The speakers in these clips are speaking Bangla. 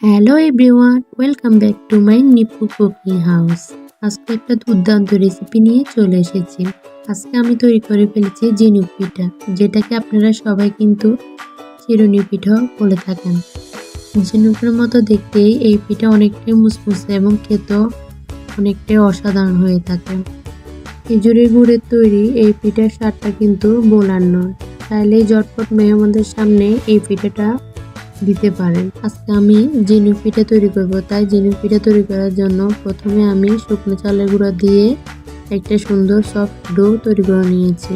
Hello everyone welcome back to my Nipu cooking house আজকে একটা দুর্দান্ত রেসিপি নিয়ে চলে এসেছি। আজকে আমি তৈরি করে ফেলেছি জিনুক পিঠা, যেটাকে আপনারা সবাই কিন্তু চিরুনি পিঠাও বলে থাকেন। ঝিনুকের মতো দেখতেই এই পিঠা অনেকটাই মুসমুসে এবং খেতেও অনেকটাই অসাধারণ হয়ে থাকে। খেজুরের গুড়ের তৈরি এই পিঠার স্বাদটা কিন্তু বোলার নয়। চাইলে জটপট মেহমানদের সামনে এই পিঠাটা দিতে পারেন। আজকে আমি জিনুক পিঠা তৈরি করব, তাই জিনুক পিঠা তৈরি করার জন্য প্রথমে আমি শুকনো চালের গুঁড়া দিয়ে একটা সুন্দর সফট ডো তৈরি করে নিয়েছি।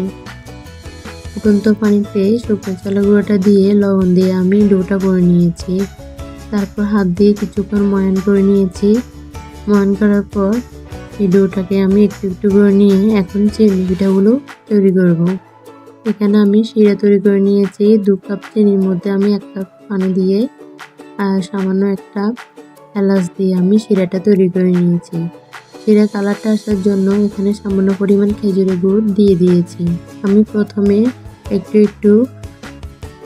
ফুটন্ত পানিতে শুকনো চালের গুঁড়োটা দিয়ে লবণ দিয়ে আমি ডোটা করে নিয়েছি। তারপর হাত দিয়ে কিছুক্ষণ ময়ান করে নিয়েছি। ময়ান করার পর এই ডোটাকে আমি একটু একটু করে নিয়ে এখন চিনি পিঠাগুলো তৈরি করব। এখানে আমি শিরা তৈরি করে নিয়েছি। দু কাপ চিনির মধ্যে আমি এক কাপ পানি দিয়ে আর সামান্য একটা এলাচ দিয়ে আমি শিরাটা তৈরি করে নিয়েছি। শিরা কালারটা আসার জন্য এখানে সামান্য পরিমাণ খেজুরের গুড় দিয়ে দিয়েছি। আমি প্রথমে একটু একটু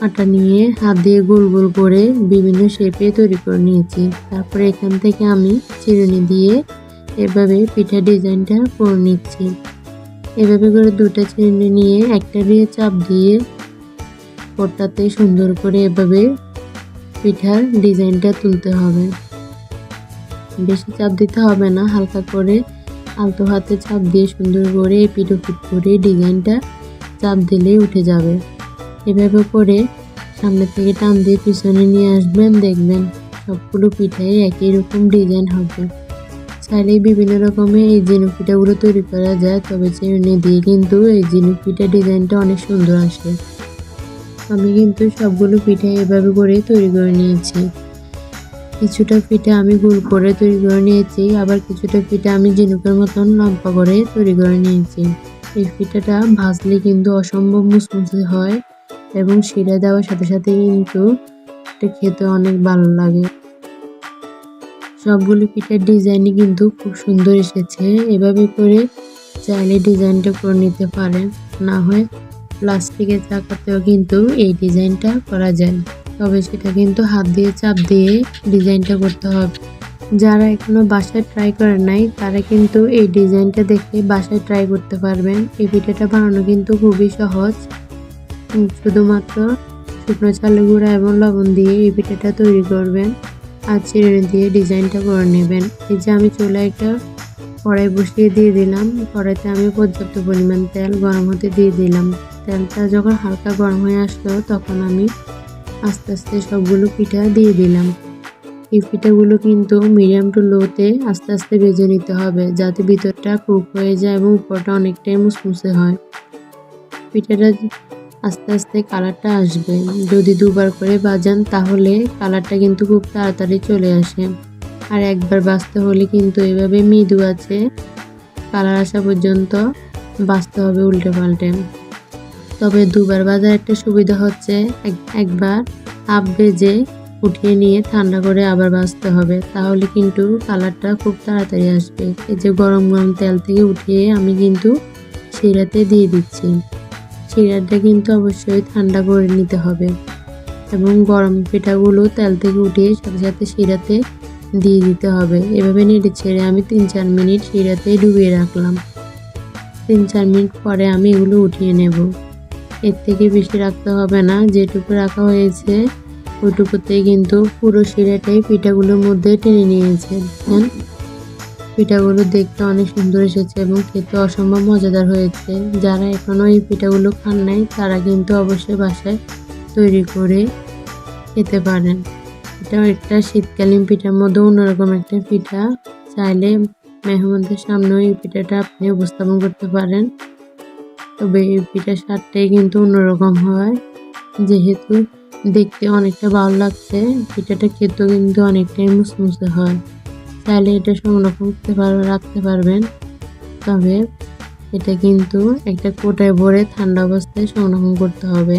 আটা নিয়ে হাত দিয়ে গোল গোল করে বিভিন্ন শেপে তৈরি করে নিয়েছি। তারপরে এখান থেকে আমি চিরুনি দিয়ে এভাবে পিঠা ডিজাইনটা করে নিচ্ছি। এভাবে করে দুটা চিনি নিয়ে একটা দিয়ে চাপ দিয়ে ওটাতে সুন্দর করে এভাবে পিঠার ডিজাইনটা তুলতে হবে। বেশি চাপ দিতে হবে না, হালকা করে আলতো হাতে চাপ দিয়ে সুন্দর করে পিঠো পিট করে ডিজাইনটা চাপ দিলেই উঠে যাবে। এভাবে করে সামনে থেকে টান দিয়ে পিছনে নিয়ে আসবেন, দেখবেন সবগুলো পিঠাই একই রকম ডিজাইন হবে। চাইলে বিভিন্ন রকমের এই জিনুক পিঠাগুলো তৈরি করা যায়, তবে চিরুনি দিয়ে কিন্তু এই জিনুক ডিজাইনটা অনেক সুন্দর আসে। আমি কিন্তু সবগুলো পিঠা এভাবে করে তৈরি করে নিয়েছি। কিছুটা পিঠা আমি গোল করে তৈরি করে নিয়েছি, আবার কিছুটা পিঠা আমি জিনুকের মতন লম্বা করে তৈরি করে নিয়েছি। এই পিঠাটা ভাজলে কিন্তু অসম্ভব মুসমুসে হয় এবং শিরা দেওয়ার সাথে সাথে কিন্তু এটা খেতে অনেক ভালো লাগে। সবগুলো পিঠার ডিজাইনই কিন্তু খুব সুন্দর এসেছে। এভাবে করে চাইলে ডিজাইনটা করে নিতে পারেন। না হয় প্লাস্টিকের চাকাতেও কিন্তু এই ডিজাইনটা করা যায়। তবে সেটা কিন্তু হাত দিয়ে, চাপ দিয়ে ডিজাইনটা করতে হবে। যারা এখনও বাসায় ট্রাই করে নাই, তারা কিন্তু এই ডিজাইনটা দেখে বাসায় ট্রাই করতে পারবেন। এই পিঠাটা বানানো কিন্তু খুবই সহজ। শুধুমাত্র শুকনো চালের গুঁড়া এবং লবণ দিয়ে এই পিঠাটা তৈরি করবেন। আর চিরুনি দিয়ে ডিজাইনটা করে নেবেন। এই যে আমি চুলা একটা কড়াই বসিয়ে দিয়ে দিলাম। কড়াইতে আমি পর্যাপ্ত পরিমাণ তেল গরম হতে দিয়ে দিলাম। তেলটা যখন হালকা গরম হয়ে আসলো, তখন আমি আস্তে আস্তে সবগুলো পিঠা দিয়ে দিলাম। এই পিঠাগুলো কিন্তু মিডিয়াম টু লোতে আস্তে আস্তে ভেজে নিতে হবে, যাতে ভিতরটা কুক হয়ে যায় এবং উপরটা অনেকটাই মুসমুসে হয়। পিঠাটা আস্তে আস্তে কালারটা আসবে। যদি দুবার করে বাজান, তাহলে কালারটা কিন্তু খুব তাড়াতাড়ি চলে আসে। আর একবার বাঁচতে হলে কিন্তু এভাবে মৃদু আছে। কালার আসা পর্যন্ত বাঁচতে হবে উল্টে পাল্টে তবে দুবার বাজার একটা সুবিধা হচ্ছে একবার হাফ ভেজে উঠিয়ে নিয়ে ঠান্ডা করে আবার বাঁচতে হবে, তাহলে কিন্তু কালারটা খুব তাড়াতাড়ি আসবে। এই যে গরম গরম তেল থেকে উঠিয়ে আমি কিন্তু শিরাতে দিয়ে দিচ্ছি। শিরাটা কিন্তু অবশ্যই ঠান্ডা করে নিতে হবে। এবং গরম পিঠাগুলো তেল থেকে উঠিয়ে সাথে সাথে শিরাতে দিয়ে দিতে হবে। এভাবে নেড়ে ছেড়ে আমি তিন চার মিনিট শিরাতে ডুবিয়ে রাখলাম। তিন চার মিনিট পরে আমি এগুলো উঠিয়ে নেব। এর থেকে বেশি রাখতে হবে না, যেটুকু রাখা হয়েছে ওইটুকুতেই কিন্তু পুরো শিরাটাই পিঠাগুলোর মধ্যে টেনে নিয়েছে। পিঠাগুলো দেখতে অনেক সুন্দর এসেছে এবং খেতে অসম্ভব মজাদার হয়েছে। যারা এখনও এই পিঠাগুলো খান নাই, তারা কিন্তু অবশ্যই বাসায় তৈরি করে খেতে পারেন। এটা একটা শীতকালীন পিঠার মধ্যে অন্যরকম একটা পিঠা। চাইলে মেহমানদের সামনেও এই পিঠাটা আপনি উপস্থাপন করতে পারেন। তবে এই পিঠার স্বাদটাই কিন্তু অন্যরকম হয়। যেহেতু দেখতে অনেকটা ভালো লাগছে, পিঠাটা খেতেও কিন্তু অনেকটাই মুসমুসে হয়। চাইলে এটা সংরক্ষণ করতে পার, রাখতে পারবেন। তবে এটা কিন্তু একটা কোটায় ভরে ঠান্ডা অবস্থায় সংরক্ষণ করতে হবে।